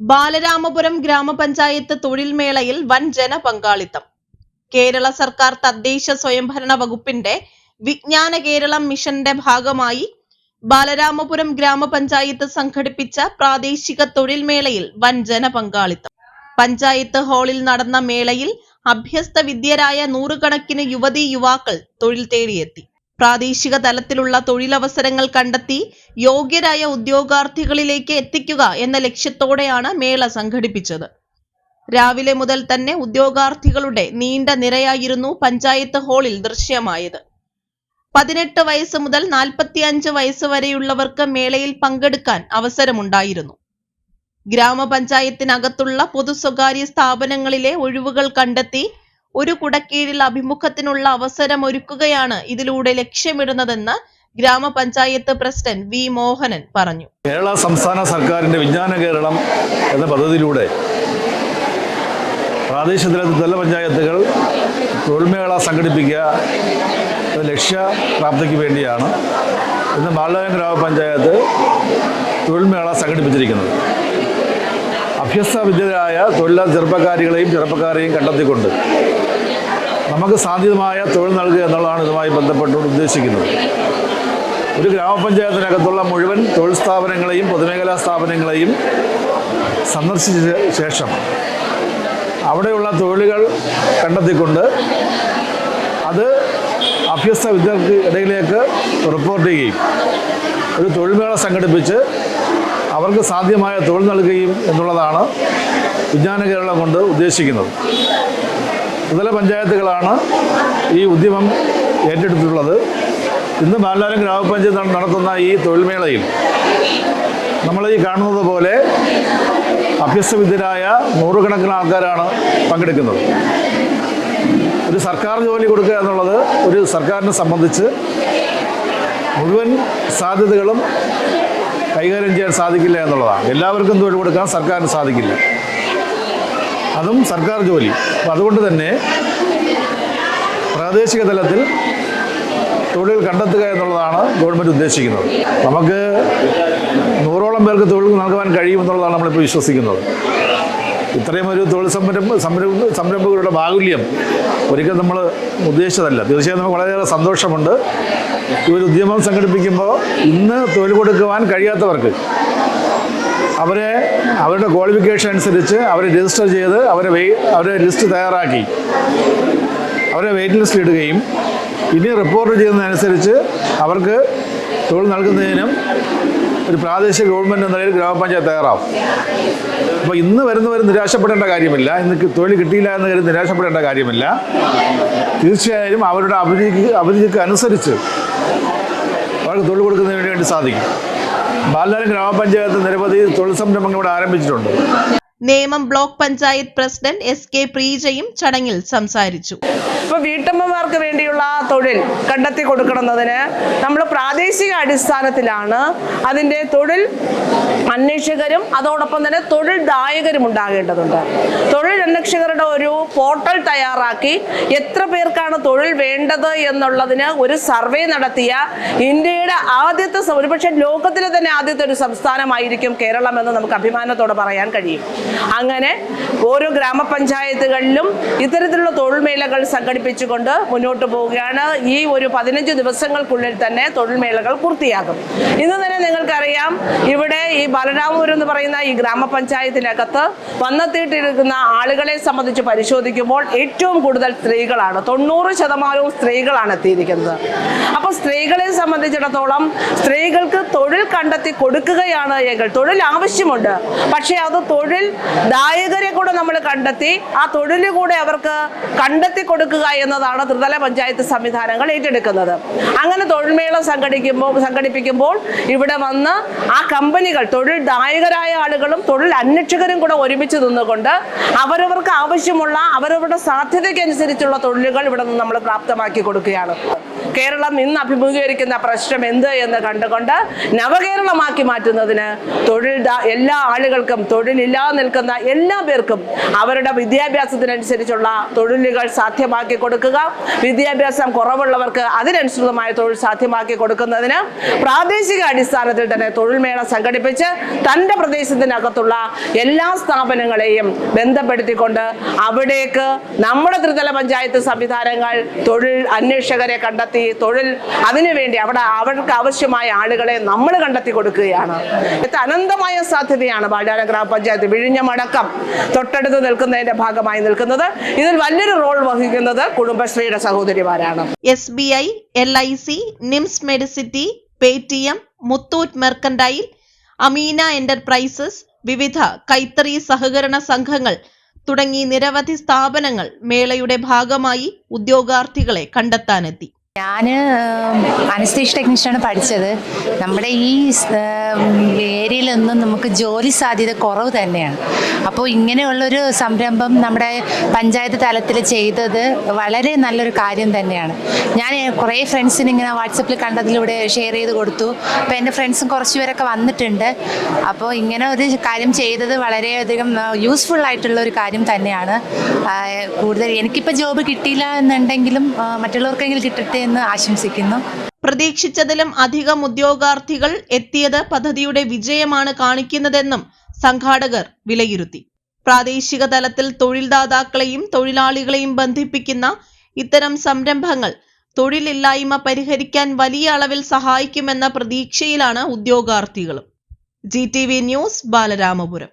ബാലരാമപുരം ഗ്രാമപഞ്ചായത്ത് തൊഴിൽ മേളയിൽ വൻ ജനപങ്കാളിത്തം. കേരള സർക്കാർ തദ്ദേശ സ്വയംഭരണ വകുപ്പിന്റെ വിജ്ഞാന കേരളം മിഷന്റെ ഭാഗമായി ബാലരാമപുരം ഗ്രാമപഞ്ചായത്ത് സംഘടിപ്പിച്ച പ്രാദേശിക തൊഴിൽ മേളയിൽ വൻ ജനപങ്കാളിത്തം. പഞ്ചായത്ത് ഹാളിൽ നടന്ന മേളയിൽ അഭ്യസ്ത വിദ്യരായ നൂറുകണക്കിന് യുവതീ യുവാക്കൾ തൊഴിൽ തേടിയെത്തി. പ്രാദേശിക തലത്തിലുള്ള തൊഴിലവസരങ്ങൾ കണ്ടെത്തി യോഗ്യരായ ഉദ്യോഗാർത്ഥികളിലേക്ക് എത്തിക്കുക എന്ന ലക്ഷ്യത്തോടെയാണ് മേള സംഘടിപ്പിച്ചത്. രാവിലെ മുതൽ തന്നെ ഉദ്യോഗാർത്ഥികളുടെ നീണ്ട നിരയായിരുന്നു പഞ്ചായത്ത് ഹാളിൽ ദൃശ്യമായത്. പതിനെട്ട് വയസ്സ് മുതൽ നാൽപ്പത്തിയഞ്ച് വയസ്സ് വരെയുള്ളവർക്ക് മേളയിൽ പങ്കെടുക്കാൻ അവസരമുണ്ടായിരുന്നു. ഗ്രാമപഞ്ചായത്തിനകത്തുള്ള പൊതു സ്വകാര്യ സ്ഥാപനങ്ങളിലെ ഒഴിവുകൾ കണ്ടെത്തി ഒരു കുടക്കീഴിൽ അഭിമുഖത്തിനുള്ള അവസരം ഒരുക്കുകയാണ് ഇതിലൂടെ ലക്ഷ്യമിടുന്നതെന്ന് ഗ്രാമപഞ്ചായത്ത് പ്രസിഡന്റ് വി മോഹനൻ പറഞ്ഞു. കേരള സംസ്ഥാന സർക്കാരിന്റെ വിജ്ഞാന കേരളം എന്ന പദ്ധതിയിലൂടെ പ്രാദേശിക തലത്തിൽ തല പഞ്ചായത്തുകൾ തൊഴിൽമേള സംഘടിപ്പിക്കുക ലക്ഷ്യപ്രാപ്തിക്ക് വേണ്ടിയാണ് ഇന്ന് മാളയം ഗ്രാമപഞ്ചായത്ത് തൊഴിൽമേള സംഘടിപ്പിച്ചിരിക്കുന്നത്. അഭ്യസ്ത വിദ്യരായ തൊഴിലാളി ചെറുപ്പക്കാരികളെയും ചെറുപ്പക്കാരെയും കണ്ടെത്തിക്കൊണ്ട് നമുക്ക് സാധ്യതമായ തൊഴിൽ നൽകുക എന്നുള്ളതാണ് ഇതുമായി ബന്ധപ്പെട്ടുകൊണ്ട് ഉദ്ദേശിക്കുന്നത്. ഒരു ഗ്രാമപഞ്ചായത്തിനകത്തുള്ള മുഴുവൻ തൊഴിൽ സ്ഥാപനങ്ങളെയും പൊതുമേഖലാ സ്ഥാപനങ്ങളെയും സന്ദർശിച്ച ശേഷം അവിടെയുള്ള തൊഴിലുകൾ കണ്ടെത്തിക്കൊണ്ട് അത് അഭ്യസ്ത വിദ്യാർത്ഥി ഇടയിലേക്ക് റിപ്പോർട്ട് ചെയ്യുകയും ഒരു തൊഴിൽമേള സംഘടിപ്പിച്ച് അവർക്ക് സാധ്യമായ തൊഴിൽ നൽകുകയും എന്നുള്ളതാണ് വിജ്ഞാന കേരളം കൊണ്ട് ഉദ്ദേശിക്കുന്നത്. ത്രിതല പഞ്ചായത്തുകളാണ് ഈ ഉദ്യമം ഏറ്റെടുത്തിട്ടുള്ളത്. ഇന്ന് ബാലാലും ഗ്രാമപഞ്ചായത്ത് നടത്തുന്ന ഈ തൊഴിൽമേളയിൽ നമ്മൾ ഈ കാണുന്നത് പോലെ അഭ്യസ്തവിദ്യരായ നൂറുകണക്കിന് ആൾക്കാരാണ് പങ്കെടുക്കുന്നത്. ഒരു സർക്കാർ ജോലി കൊടുക്കുക എന്നുള്ളത് ഒരു സർക്കാരിനെ സംബന്ധിച്ച് മുഴുവൻ സാധ്യതകളും കൈകാര്യം ചെയ്യാൻ സാധിക്കില്ല എന്നുള്ളതാണ്. എല്ലാവർക്കും തൊഴിൽ കൊടുക്കാൻ സർക്കാരിന് സാധിക്കില്ല. അതും സർക്കാർ ജോലി. അപ്പോൾ അതുകൊണ്ട് തന്നെ പ്രാദേശിക തലത്തിൽ തൊഴിൽ കണ്ടെത്തുക എന്നുള്ളതാണ് ഗവൺമെന്റ് ഉദ്ദേശിക്കുന്നത്. നമുക്ക് നൂറോളം പേർക്ക് തൊഴിൽ നൽകുവാൻ കഴിയുമെന്നുള്ളതാണ് നമ്മളിപ്പോൾ വിശ്വസിക്കുന്നത്. ഇത്രയും ഒരു തൊഴിൽ സംരംഭ സംരംഭ സംരംഭകരുടെ ബാഹുല്യം ഒരിക്കൽ നമ്മൾ ഉദ്ദേശിച്ചതല്ല. തീർച്ചയായും നമുക്ക് വളരെയേറെ സന്തോഷമുണ്ട്. ഈ ഒരു ഉദ്യമം സംഘടിപ്പിക്കുമ്പോൾ ഇന്ന് തൊഴിൽ കൊടുക്കുവാൻ കഴിയാത്തവർക്ക് അവരെ അവരുടെ ക്വാളിഫിക്കേഷൻ അനുസരിച്ച് അവരെ രജിസ്റ്റർ ചെയ്ത് അവരെ വെയ് അവരെ ലിസ്റ്റ് തയ്യാറാക്കി. അവരെ വെയിറ്റ് ലിസ്റ്റ് ഇടുകയും ഇനി റിപ്പോർട്ട് ചെയ്യുന്നതനുസരിച്ച് അവർക്ക് തൊഴിൽ നൽകുന്നതിനും ഒരു പ്രാദേശിക ഗവൺമെന്റ് എന്ന നിലയിൽ ഗ്രാമപഞ്ചായത്ത് തയ്യാറാവും. അപ്പോൾ ഇന്ന് വരുന്നവർ നിരാശപ്പെടേണ്ട കാര്യമില്ല. ഇന്ന് തൊഴിൽ കിട്ടിയില്ല എന്ന് കാര്യം നിരാശപ്പെടേണ്ട കാര്യമില്ല. തീർച്ചയായും അവരുടെ അഭിരുചിക്ക് അഭിരുചിക്ക് അനുസരിച്ച് അവർക്ക് തൊഴിൽ കൊടുക്കുന്നതിന് വേണ്ടി സാധിക്കും. ബാലാരം ഗ്രാമപഞ്ചായത്ത് നിരവധി തൊഴിൽ സംരംഭങ്ങൾ ഇവിടെ ആരംഭിച്ചിട്ടുണ്ട്. Nemam block panchayat president S K പ്രീജയും ചടങ്ങിൽ സംസാരിച്ചു. ഇപ്പൊ വീട്ടമ്മമാർക്ക് വേണ്ടിയുള്ള തൊഴിൽ കണ്ടെത്തി കൊടുക്കണമെന്നതിന് നമ്മൾ പ്രാദേശിക അടിസ്ഥാനത്തിലാണ് അതിന്റെ തൊഴിൽ അന്വേഷകരും അതോടൊപ്പം തന്നെ തൊഴിൽ ദായകരും ഉണ്ടാകേണ്ടതുണ്ട്. തൊഴിൽ അന്വേഷകരുടെ ഒരു പോർട്ടൽ തയ്യാറാക്കി എത്ര പേർക്കാണ് തൊഴിൽ വേണ്ടത് എന്നുള്ളതിന് ഒരു സർവേ നടത്തിയ ഇന്ത്യയുടെ ആദ്യത്തെ ഒരുപക്ഷെ ലോകത്തിലെ തന്നെ ആദ്യത്തെ ഒരു സംസ്ഥാനമായിരിക്കും കേരളം എന്ന് നമുക്ക് അഭിമാനത്തോടെ പറയാൻ കഴിയും. അങ്ങനെ ഓരോ ഗ്രാമപഞ്ചായത്തുകളിലും ഇത്തരത്തിലുള്ള തൊഴിൽ മേളകൾ സംഘടിപ്പിച്ചുകൊണ്ട് മുന്നോട്ട് പോവുകയാണ്. ഈ ഒരു പതിനഞ്ച് ദിവസങ്ങൾക്കുള്ളിൽ തന്നെ തൊഴിൽ മേളകൾ പൂർത്തിയാകും. ഇന്ന് തന്നെ നിങ്ങൾക്കറിയാം ഇവിടെ ഈ ബാലരാമപുരം എന്ന് പറയുന്ന ഈ ഗ്രാമപഞ്ചായത്തിനകത്ത് വന്നെത്തിയിട്ടിരിക്കുന്ന ആളുകളെ സംബന്ധിച്ച് പരിശോധിക്കുമ്പോൾ ഏറ്റവും കൂടുതൽ സ്ത്രീകളാണ്. തൊണ്ണൂറ് ശതമാനവും സ്ത്രീകളാണ് എത്തിയിരിക്കുന്നത്. അപ്പോൾ സ്ത്രീകളെ സംബന്ധിച്ചിടത്തോളം സ്ത്രീകൾക്ക് തൊഴിൽ കണ്ടെത്തി കൊടുക്കുകയാണ് എങ്കിൽ തൊഴിൽ ആവശ്യമുണ്ട്. പക്ഷേ അത് തൊഴിൽ ദായകരെ കൂടെ നമ്മൾ കണ്ടെത്തി ആ തൊഴിൽ കൂടെ അവർക്ക് കണ്ടെത്തി കൊടുക്കുക എന്നതാണ് ത്രിതല പഞ്ചായത്ത് സംവിധാനങ്ങൾ ഏറ്റെടുക്കുന്നത്. അങ്ങനെ തൊഴിൽമേള സംഘടിക്കുമ്പോൾ സംഘടിപ്പിക്കുമ്പോൾ ഇവിടെ വന്ന് ആ കമ്പനികൾ തൊഴിൽ ദായകരായ ആളുകളും തൊഴിൽ അന്വേഷകരും കൂടെ ഒരുമിച്ച് നിന്നുകൊണ്ട് അവരവർക്ക് ആവശ്യമുള്ള അവരവരുടെ സാധ്യതയ്ക്കനുസരിച്ചുള്ള തൊഴിലുകൾ ഇവിടെ നിന്ന് നമ്മൾ പ്രാപ്തമാക്കി കൊടുക്കുകയാണ്. കേരളം ഇന്ന് അഭിമുഖീകരിക്കുന്ന പ്രശ്നം എന്ത് എന്ന് കണ്ടുകൊണ്ട് നവകേരളമാക്കി മാറ്റുന്നതിന് തൊഴിൽ എല്ലാ ആളുകൾക്കും തൊഴിലില്ലാതെ നിൽക്കുന്ന എല്ലാ പേർക്കും അവരുടെ വിദ്യാഭ്യാസത്തിനനുസരിച്ചുള്ള തൊഴിലുകൾ സാധ്യമാക്കി കൊടുക്കുക. വിദ്യാഭ്യാസം കുറവുള്ളവർക്ക് അതിനനുസൃതമായ തൊഴിൽ സാധ്യമാക്കി കൊടുക്കുന്നതിന് പ്രാദേശിക അടിസ്ഥാനത്തിൽ തന്നെ തൊഴിൽ മേള സംഘടിപ്പിച്ച് തന്റെ പ്രദേശത്തിനകത്തുള്ള എല്ലാ സ്ഥാപനങ്ങളെയും ബന്ധപ്പെടുത്തിക്കൊണ്ട് അവിടേക്ക് നമ്മുടെ ത്രിതല പഞ്ചായത്ത് സംവിധാനങ്ങൾ തൊഴിൽ അന്വേഷകരെ കണ്ടെത്തി തൊഴിൽ അതിനുവേണ്ടി അവിടെ അവർക്ക് ആവശ്യമായ ആളുകളെ നമ്മൾ കണ്ടെത്തി കൊടുക്കുകയാണ്. ഇത് അനന്തമായ സാധ്യതയാണ് ബാലാന ഗ്രാമപഞ്ചായത്ത് വിഴിഞ്ഞമടക്കം തൊട്ടടുത്ത് നിൽക്കുന്നതിന്റെ ഭാഗമായി നിൽക്കുന്നത്. ഇതിൽ വലിയൊരു റോൾ വഹിക്കുന്നത് കുടുംബശ്രീയുടെ സഹോദരിമാരാണ്. S B I L I C NIMS Medicity Paytm Muthoot Mercantile Ameena Enterprises വിവിധ കൈത്തറി സഹകരണ സംഘങ്ങൾ തുടങ്ങി നിരവധി സ്ഥാപനങ്ങൾ മേളയുടെ ഭാഗമായി ഉദ്യോഗാർത്ഥികളെ കണ്ടെത്താനെത്തി. ഞാൻ അനസ്തീഷ് ടെക്നീഷ്യനാണ് പഠിച്ചത്. നമ്മുടെ ഈ ഏരിയയിലൊന്നും നമുക്ക് ജോലി സാധ്യത കുറവ് തന്നെയാണ്. അപ്പോൾ ഇങ്ങനെയുള്ളൊരു സംരംഭം നമ്മുടെ പഞ്ചായത്ത് തലത്തിൽ ചെയ്തത് വളരെ നല്ലൊരു കാര്യം തന്നെയാണ്. ഞാൻ കുറേ ഫ്രണ്ട്സിന് ഇങ്ങനെ വാട്സപ്പിൽ കണ്ടതിലൂടെ ഷെയർ ചെയ്ത് കൊടുത്തു. അപ്പോൾ എന്റെ ഫ്രണ്ട്സും കുറച്ച് പേരൊക്കെ വന്നിട്ടുണ്ട്. അപ്പോൾ ഇങ്ങനെ ഒരു കാര്യം ചെയ്തത് വളരെയധികം യൂസ്ഫുൾ ആയിട്ടുള്ള ഒരു കാര്യം തന്നെയാണ്. കൂടുതൽ എനിക്കിപ്പോൾ ജോബ് കിട്ടിയില്ല എന്നുണ്ടെങ്കിലും മറ്റുള്ളവർക്കെങ്കിലും കിട്ടട്ടെ എന്ന് ആശംസിക്കുന്നു. പ്രതീക്ഷിച്ചതിലും അധികം ഉദ്യോഗാർത്ഥികൾ എത്തിയത് പദ്ധതിയുടെ വിജയമാണ് കാണിക്കുന്നതെന്നും സംഘാടകർ വിലയിരുത്തി. പ്രാദേശിക തലത്തിൽ തൊഴിൽദാതാക്കളെയും തൊഴിലാളികളെയും ബന്ധിപ്പിക്കുന്ന ഇത്തരം സംരംഭങ്ങൾ തൊഴിലില്ലായ്മ പരിഹരിക്കാൻ വലിയ അളവിൽ സഹായിക്കുമെന്ന പ്രതീക്ഷയിലാണ് ഉദ്യോഗാർത്ഥികളും. G T V News Balaramapuram.